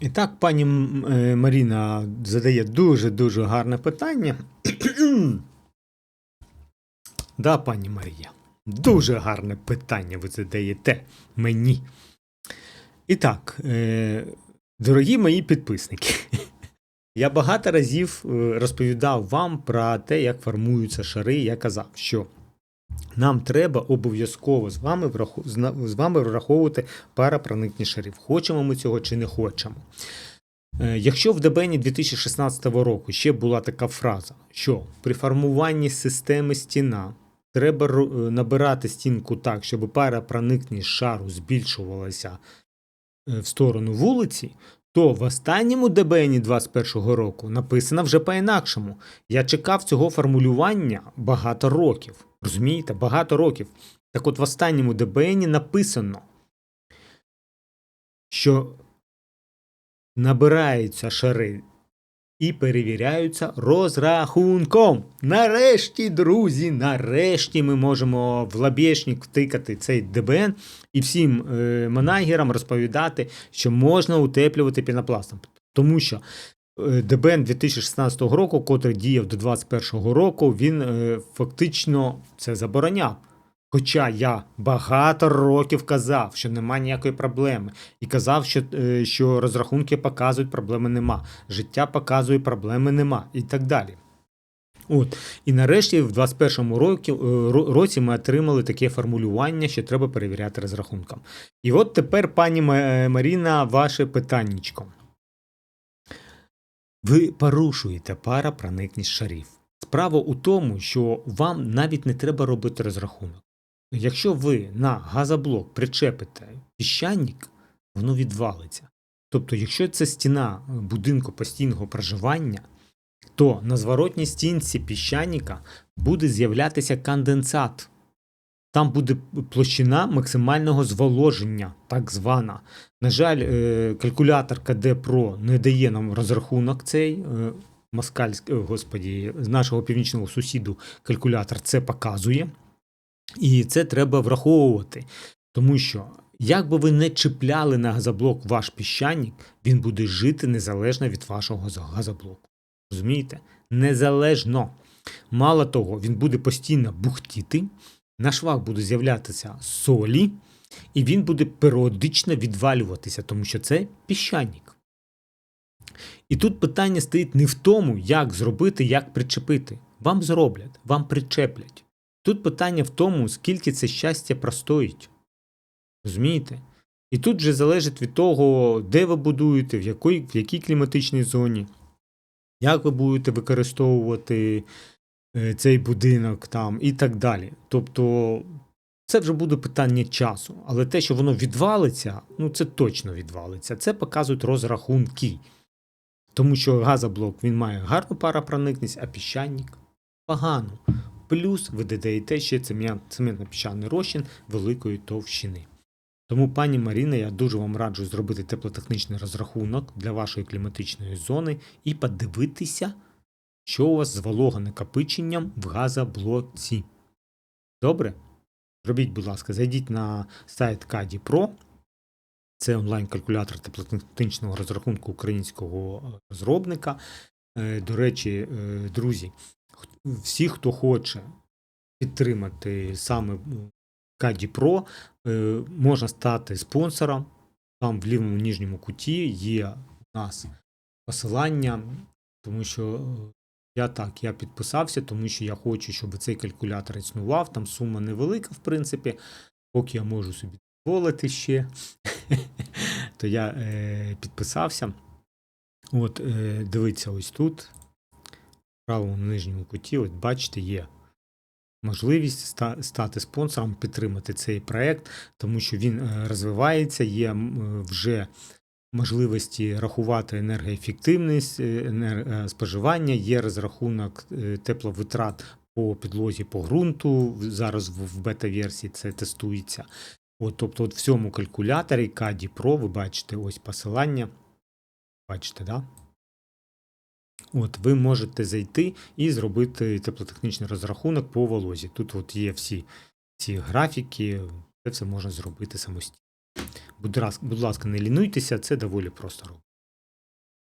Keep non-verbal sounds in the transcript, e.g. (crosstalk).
І так, пані е, Маріна задає дуже-дуже гарне питання. (clears throat) да, пані Марія, дуже гарне питання ви задаєте мені. І так, е, дорогі мої підписники, (laughs) я багато разів е, розповідав вам про те, як формуються шари. Я казав, що нам треба обов'язково з вами, з вами враховувати парапроникні шарів. Хочемо ми цього чи не хочемо. Е, Якщо в ДБНі 2016 року ще була така фраза, що при формуванні системи стіна треба е, набирати стінку так, щоб парапроникність шару збільшувалася е, в сторону вулиці, то в останньому ДБНі 21 року написано вже по-інакшому. Я чекав цього формулювання багато років. Розумієте? Багато років. Так от в останньому ДБНі написано, що набираються шари і перевіряються розрахунком. Нарешті, друзі, нарешті ми можемо в лабєшник втикати цей ДБН і всім е, манагерам розповідати, що можна утеплювати пінопластом. Тому що е, ДБН 2016 року, котрий діяв до 2021 року, він е, фактично це забороняв. Хоча я багато років казав, що немає ніякої проблеми, і казав, що, е, що розрахунки показують, проблеми нема, життя показує, проблеми нема, і так далі. От. І нарешті, в 21-му році, е, році ми отримали таке формулювання, що треба перевіряти розрахунком. І от тепер, пані е, Маріна, ваше питаннячко. Ви порушуєте парапроникність шарів. Справа у тому, що вам навіть не треба робити розрахунок. Якщо ви на газоблок причепите піщаник, воно відвалиться. Тобто, якщо це стіна е, будинку постійного проживання, то на зворотній стінці піщаника буде з'являтися конденсат. Там буде площина максимального зволоження, так звана. На жаль, е, калькулятор КД Pro не дає нам розрахунок цей. е, Москальськ, е, господі, з нашого північного сусіду калькулятор це показує. І це треба враховувати. Тому що, як би ви не чіпляли на газоблок ваш піщаник, він буде жити незалежно від вашого газоблоку. Розумієте? Незалежно. Мало того, він буде постійно бухтіти, на швах буде з'являтися солі, і він буде періодично відвалюватися, тому що це піщаник. І тут питання стоїть не в тому, як зробити, як причепити. Вам зроблять, вам причеплять. Тут питання в тому, скільки це щастя простоїть. Розумієте? І тут вже залежить від того, де ви будуєте, в якій, в якій кліматичній зоні, як ви будете використовувати е, цей будинок там і так далі. Тобто, це вже буде питання часу. Але те, що воно відвалиться, ну це точно відвалиться. Це показують розрахунки. Тому що газоблок він має гарну парапроникність, а піщаник погану. Плюс ви додаєте ще цементно-піщаний розчин великої товщини. Тому, пані Маріна, я дуже вам раджу зробити теплотехнічний розрахунок для вашої кліматичної зони і подивитися, що у вас з вологонакопиченням в газоблоці. Добре? Зробіть, будь ласка, зайдіть на сайт Каді Pro. Це онлайн-калькулятор теплотехнічного розрахунку українського е, розробника. Е, До речі, е, друзі, всі, хто хоче підтримати саме Каді Pro, е, можна стати спонсором. Там в лівому нижньому куті є у нас посилання, тому що е, я так, я підписався, тому що я хочу, щоб цей калькулятор існував. Там сума невелика, в принципі, поки я можу собі дозволити ще, (laughs) то я е, підписався. От, е, дивіться, ось тут, правому нижньому куті, от бачите, є можливість стати спонсором, підтримати цей проект, тому що він е, розвивається, є е, вже можливості рахувати енергоефективність, е, споживання, є розрахунок тепловитрат по підлозі по ґрунту. Зараз в бета-версії це тестується. От, тобто, от в цьому калькуляторі CADI Pro ви бачите ось посилання. Бачите, да? От, ви можете зайти і зробити теплотехнічний розрахунок по волозі. Тут от є всі ці графіки, це все можна зробити самостійно. Будь ласка, не лінуйтеся, це доволі просто робити.